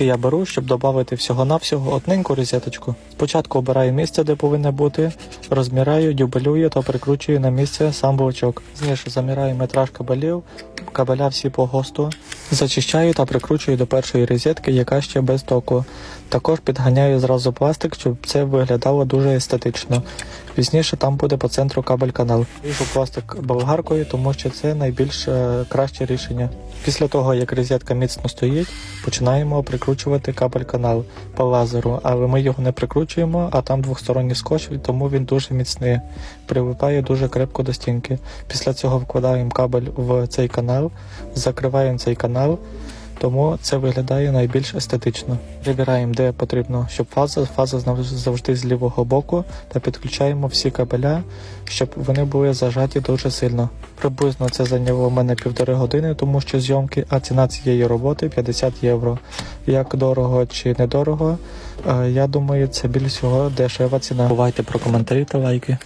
Я беру, щоб додати всього-навсього одненьку розеточку. Спочатку обираю місце, де повинна бути, розміраю, дюбелюю та прикручую на місце сам бовчок. Знішу заміраю метраж кабелів, кабеля всі по ГОСТу, зачищаю та прикручую до першої розетки, яка ще без току. Також підганяю зразу пластик, щоб це виглядало дуже естетично. Пізніше там буде по центру кабель-канал. Ріжу пластик болгаркою, тому що це найбільш е, краще рішення. Після того, як розетка міцно стоїть, починаємо прикручувати кабель-канал по лазеру, але ми його не прикручуємо, а там двосторонній скотч, тому він дуже міцний, прилипає дуже крепко до стінки. Після цього вкладаємо кабель в цей канал, закриваємо цей канал. Тому це виглядає найбільш естетично. Вибираємо, де потрібно, щоб фаза, фаза завжди з лівого боку, та підключаємо всі кабеля, щоб вони були зажаті дуже сильно. Приблизно це зайняло в мене півтори години, тому що зйомки, а ціна цієї роботи 50 євро. Як дорого чи недорого, е, я думаю, це більш всього дешева ціна. Бувайте про коментарі та лайки.